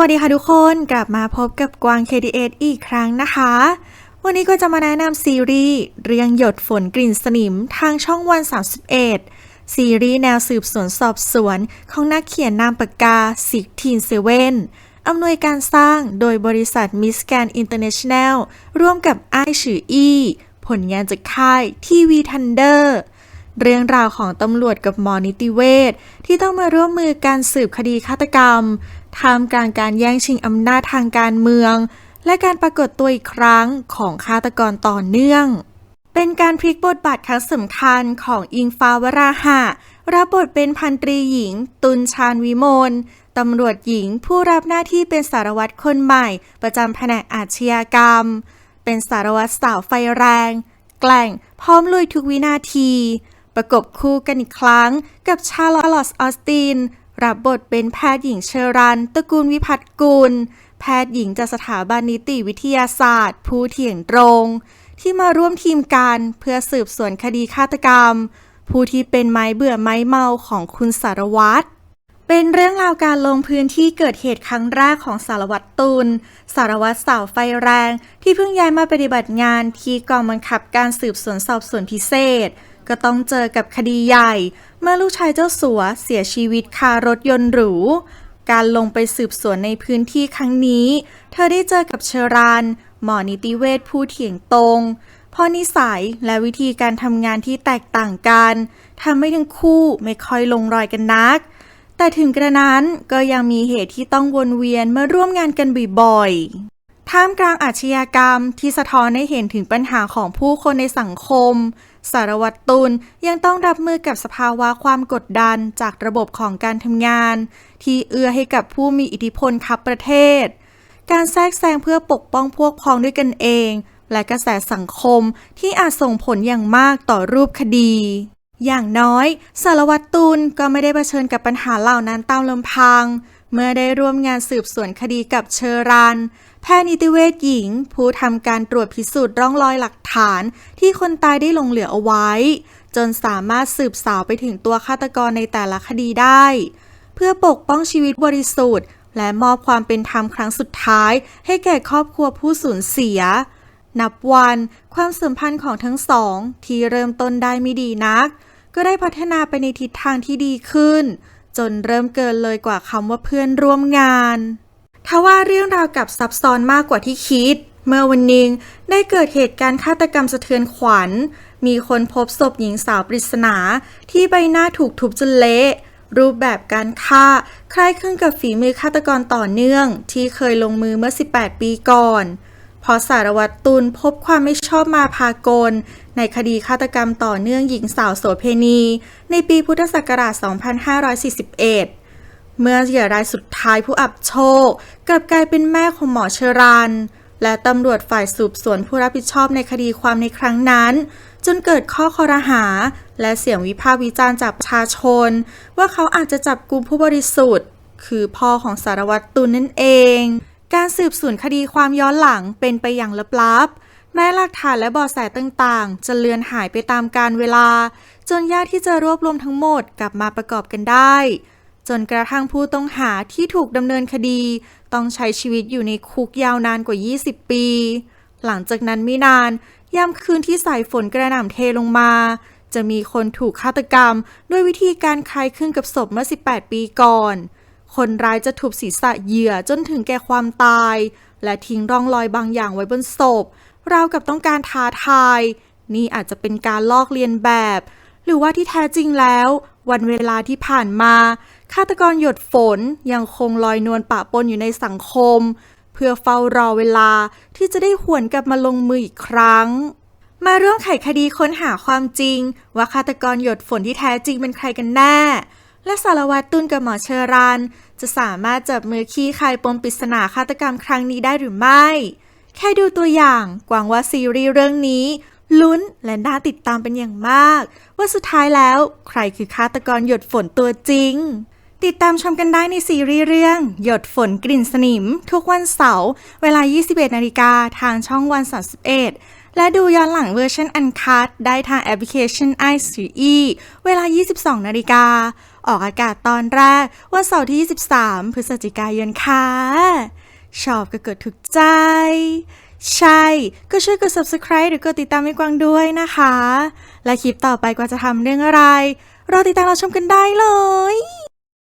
วัสดีค่ะทุกคนกลับมาพบกับกวาง KDS อีกครั้งนะคะ วันนี้ก็จะมาแนะนำซีรีส์เรียงหยดฝนกลิ่นสนิมทางช่องวัน 31 ซีรีส์แนวสืบสวนสอบสวนของนักเขียนนามปากกาสิกทีนเซเว่นอำนวยการสร้างโดยบริษัทมิสแกนอินเตอร์เนชั่นแนลร่วมกับไอฉืออี้ผลงานจากค่ายทีวีทันเดอร์ เรื่องราวของตำรวจกับหมอนิติเวชที่ต้องมาร่วมมือการสืบคดีฆาตกรรมท่ามกลางการแย่งชิงอำนาจทางการเมือง และการปรากฏตัวอีกครั้งของฆาตกรต่อเนื่อง เป็นการพลิกบทบาทครั้งสำคัญของอิงฟ้าวราหะรับบทเป็นพันตรีหญิง ตุลชาญวิมลตำรวจหญิงผู้รับหน้าที่เป็นสารวัตรคนใหม่ ประจำแผนกอาชญากรรม เป็นสารวัตรสาวไฟแรง แกล่งพร้อมลุยทุกวินาที ประกบคู่กันอีกครั้งกับชาร์ลอตส์ออสติน รับบทเป็นแพทย์หญิงเชอรันตระกูลวิพัฒน์กุล แพทย์หญิงจากสถาบันนิติวิทยาศาสตร์ ผู้เถียงตรง ที่มาร่วมทีมกันเพื่อสืบสวนคดีฆาตกรรม ผู้ที่เป็นไม้เบื่อไม้เมาของคุณสารวัตรเป็นเรื่องราวการลงพื้นที่เกิดเหตุครั้งแรกของสารวัตรตุล สารวัตรสาวไฟแรง ที่เพิ่งย้ายมาปฏิบัติงานที่กองบังคับการสืบสวนสอบสวนพิเศษ ก็ต้องเจอกับคดีใหญ่ เมื่อลูกชายเจ้าสัวเสียชีวิตคารถยนต์หรู การลงไปสืบสวนในพื้นที่ครั้งนี้ เธอได้เจอกับเชรานหมอนิติเวชผู้เถียงตรงพราะนิสัยและวิธีการทำงานที่แตกต่างกันทำให้ทั้งคู่ไม่ค่อยลงรอยกันนัก แต่ถึงกระนั้นก็ยังมีเหตุที่ต้องวนเวียนมาร่วมงานกันบ่อยๆ ท่ามกลางอาชญากรรมที่สะท้อนให้เห็นถึงปัญหาของผู้คนในสังคม สารวัตรตุลยังต้องรับมือกับสภาวะความกดดันจากระบบของการทำงาน ที่เอื้อให้กับผู้มีอิทธิพลขับประเทศ การแทรกแซงเพื่อปกป้องพวกพ้องด้วยกันเอง และกระแสสังคมที่อาจส่งผลอย่างมากต่อรูปคดี อย่างน้อย สารวัตรตูนก็ไม่ได้เผชิญกับปัญหาเหล่านั้นตามลำพัง เมื่อได้ร่วมงานสืบสวนคดีกับเชอรัน แพทย์นิติเวชหญิง ผู้ทำการตรวจพิสูจน์ร่องรอยหลักฐานที่คนตายได้ลงเหลือเอาไว้ จนสามารถสืบสาวไปถึงตัวฆาตกรในแต่ละคดีได้ เพื่อปกป้องชีวิตบริสุทธิ์ และมอบความเป็นธรรมครั้งสุดท้าย ให้แก่ครอบครัวผู้สูญเสีย นับวันความสัมพันธ์ของทั้งสองที่เริ่มต้นได้ไม่ดีนัก ก็ได้พัฒนาไปในทิศทางที่ดีขึ้น จนเริ่มเกินเลยกว่าคำว่าเพื่อนร่วมงานทว่าเรื่องราวกับซับซ้อนมากกว่าที่คิด เมื่อวันนึงได้เกิดเหตุการณ์ฆาตกรรมสะเทือนขวัญ มีคนพบศพหญิงสาวปริศนา ที่ใบหน้าถูกทุบจนเละรูปแบบการฆ่า คล้ายคลึงกับฝีมือฆาตกรต่อเนื่อง ที่เคยลงมือเมื่อ 18 ปีก่อน พอสารวัตรตุลพบความไม่ชอบมาพากล ในคดีฆาตกรรมต่อเนื่องหญิงสาวโสเพณี ในปีพุทธศักราช 2541 เมื่อเหยื่อรายสุดท้ายผู้อับโชค กลับกลายเป็นแม่ของหมอเชรันและตำรวจฝ่ายสืบสวนผู้รับผิดชอบในคดีความในครั้งนั้น จนเกิดข้อคอรหา และเสียงวิพากษ์วิจารณ์จากประชาชน ว่าเขาอาจจะจับกลุ่มผู้บริสุทธิ์ คือพ่อของสารวัตรตุลนั่นเอง การสืบสวนคดีความย้อนหลังเป็นไปอย่างลับๆ แม้หลักฐานและบาะแสต่างๆ จะเลือนหายไปตามกาลเวลา จนยากที่จะรวบรวมทั้งหมดกลับมาประกอบกันได้ จนกระทั่งผู้ต้องหาที่ถูกดำเนินคดี ต้องใช้ชีวิตอยู่ในคุกยาวนานกว่า 20 ปี หลังจากนั้นไม่นานยามคืนที่สายฝนกระหน่ำเทลงมา จะมีคนถูกฆาตกรรมด้วยวิธีการคล้ายคลึงกับศพเมื่อ 18 ปีก่อน คนร้ายจะทุบศีรษะเหยื่อจนถึงแก่ความตาย และทิ้งร่องรอยบางอย่างไว้บนศพราวกับต้องการท้าทาย นี่อาจจะเป็นการลอกเลียนแบบ หรือว่าที่แท้จริงแล้ว วันเวลาที่ผ่านมา ฆาตกรหยดฝนยังคงลอยนวลปะปนอยู่ในสังคม เพื่อเฝ้ารอเวลาที่จะได้หวนกลับมาลงมืออีกครั้ง มาร่วมไขคดีค้นหาความจริง ว่าฆาตกรหยดฝนที่แท้จริงเป็นใครกันแน่ และสารวัตรตุนกับหมอเชอรัน จะสามารถจับมือขี้คายปมปริศนาฆาตกรรมครั้งนี้ได้หรือไม่ แค่ดูตัวอย่างกวางว่าซีรีส์เรื่องนี้ ลุ้นและน่าติดตามเป็นอย่างมาก ว่าสุดท้ายแล้ว ใครคือฆาตกรหยดฝนตัวจริง ติดตามชมกันได้ในซีรีส์เรื่อง หยดฝนกลิ่นสนิม ทุกวันเสาร์เวลา 21นาฬิกาทางช่องวัน 31 และดูย้อนหลังเวอร์ชันอันคัดได้ทางแอปพลิเคชัน i อ e เวลา 22นาฬิกา ออกอากาศตอนแรก วันเสาร์ที่ 23 พฤศจิกายนค่ะ ชอบก็กดถูกใจ ใช่ ก็ช่วยกด subscribe หรือกดติดตามให้กวางด้วยนะคะ และคลิปต่อไปกว่าจะทำเรื่องอะไร รอติดตามเราชมกันได้เลย